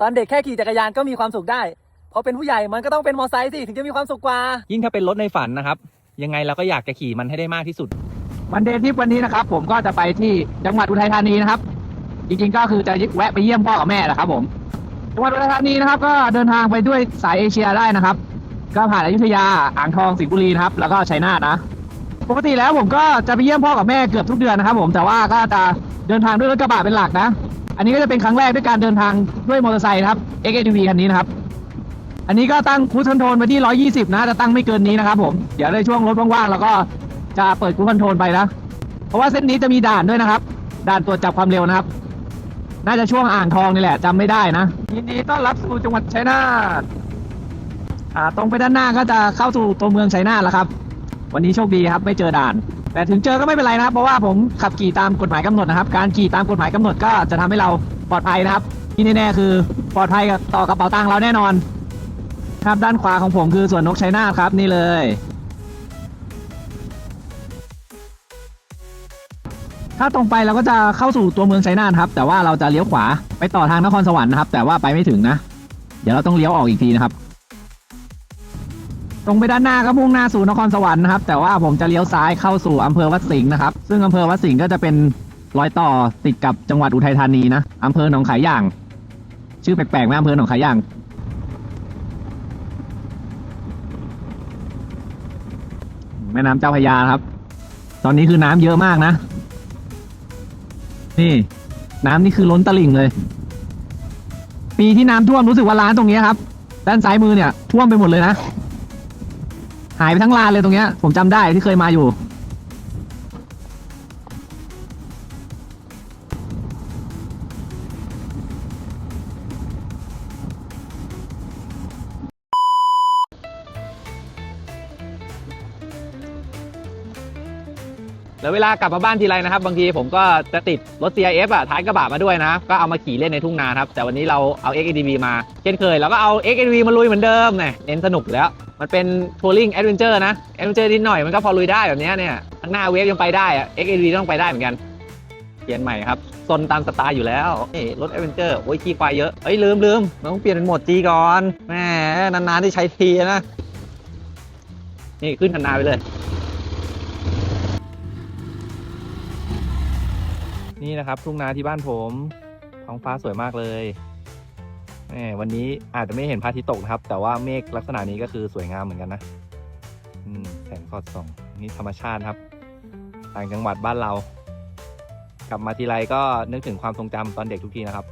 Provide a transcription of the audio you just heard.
ตอนเด็กแค่ขี่จักรยานก็มีความสุขได้ พอเป็นผู้ใหญ่มันก็ต้องเป็นมอไซค์สิถึงจะมีความสุขกว่า ยิ่งถ้าเป็นรถในฝันนะครับ ยังไงเราก็อยากจะขี่มันให้ได้มากที่สุด วันเดย์ทริปวันนี้นะครับ ผมก็จะไปที่จังหวัดอุทัยธานีนะครับ จริงๆก็คือจะแวะไปเยี่ยมพ่อกับแม่แหละครับผมจังหวัดอุทัยธานีนะครับ ก็เดินทางไปด้วยสายเอเชียได้นะครับ ก็ผ่านอยุธยาอ่างทองสิงห์บุรีนะครับ แล้วก็ชัยนาทนะ ปกติแล้วผมก็จะไปเยี่ยมพ่อกับแม่เกือบทุกเดือนนะครับ ผมแต่ว่าก็จะเดินทางด้วยรถกระบะเป็นหลักนะ อันนี้ก็จะเป็นครั้งแรกด้วยการเดินทางด้วยมอเตอร์ไซค์นะครับ XATV คันนี้นะครับ อันนี้ก็ตั้งคู c คอนโทรลไปที่ 120 นะ จะตั้งไม่เกินนี้นะครับผม เดี๋ยวในช่วงรถว่างๆแล้วก็จะเปิดคู c คอนโทรลไปนะ เพราะว่าเส้นนี้จะมีด่านด้วยนะครับ ด่านตรวจจับความเร็วนะครับ น่าจะช่วงอ่างทองนี่แหละจำไม่ได้นะ ยินดีต้อนรับสู่จังหวัดชัยนาท อ่า ตรงไปด้านหน้าก็จะเข้าสู่ตัวเมืองชัยนาทแล้วครับ วันนี้โชคดีครับไม่เจอด่าน แต่ถึงเจอก็ไม่เป็นไรนะครับ เพราะว่าผมขับขี่ตามกฎหมายกำหนดนะครับ การขี่ตามกฎหมายกำหนดก็จะทำให้เราปลอดภัยนะครับ ที่แน่ๆคือปลอดภัยกับต่อกระเป๋าตังค์เราแน่นอน ครับด้านขวาของผมคือสวนนกชัยนาทครับนี่เลยถ้าตรงไปเราก็จะเข้าสู่ตัวเมืองชัยนาครับ แต่ว่าเราจะเลี้ยวขวาไปต่อทางนครสวรรค์นะครับ แต่ว่าไปไม่ถึงนะ เดี๋ยวเราต้องเลี้ยวออกอีกทีนะครับ ตรงไปด้านหน้าก็มุ่งหน้าสู่นครสวรรค์นะครับ แต่ว่าผมจะเลี้ยวซ้ายเข้าสู่อำเภอวัดสิงห์นะครับ ซึ่งอำเภอวัดสิงห์ก็จะเป็นรอยต่อติดกับจังหวัดอุทัยธานีนะอำเภอหนองขายอย่าง ชื่อแปลกๆไหมอำเภอหนองขายอย่างแม่น้ำเจ้าพระยาครับ ตอนนี้คือน้ำเยอะมากนะ นี่ น้ำนี่คือล้นตลิ่งเลย ปีที่น้ำท่วมรู้สึกว่าร้านตรงนี้ครับ ด้านซ้ายมือเนี่ยท่วมไปหมดเลยนะ หายไปทั้งลานเลยตรงเนี้ย ผมจำได้ที่เคยมาอยู่ แล้วเวลากลับมาบ้านทีไรนะครับ บางทีผมก็จะติดรถ CIF อะท้ายกระบะมาด้วยนะ ก็เอามาขี่เล่นในทุ่งนาครับ แต่วันนี้เราเอา XADV มา เช่นเคยเราก็เอา XADV มาลุยเหมือนเดิมเนี่ยเน้นสนุกแล้ว มันเป็นทัวริงแอดเวนเจอร์นะแอดเวนเจอร์นิดหน่อยมันก็พอลุยได้แบบนี้เนี่ยข้างหน้าเวฟยังไปได้อะ XADV ต้องไปได้เหมือนกันเปลี่ยนใหม่ครับซนตามสไตล์อยู่แล้วนี่รถแอดเวนเจอร์โอ้ยขี้ควายเยอะเอ้ยลืมลืมมันต้องเปลี่ยนเป็นโหมด G ก่อนแหมนานๆที่ใช้ทีนะ นี่ขึ้นคันนาไปเลย นี่นะครับทุ่งนาที่บ้านผมท้องฟ้าสวยมากเลยวันนี้อาจจะไม่เห็นพระอาทิตย์ตกนะครับ แต่ว่าเมฆลักษณะนี้ก็คือสวยงามเหมือนกันนะแสงสอดส่องนี่ธรรมชาติครับ ต่างจังหวัดบ้านเรา กลับมาทีไรก็นึกถึงความทรงจำตอนเด็กทุกทีนะครับ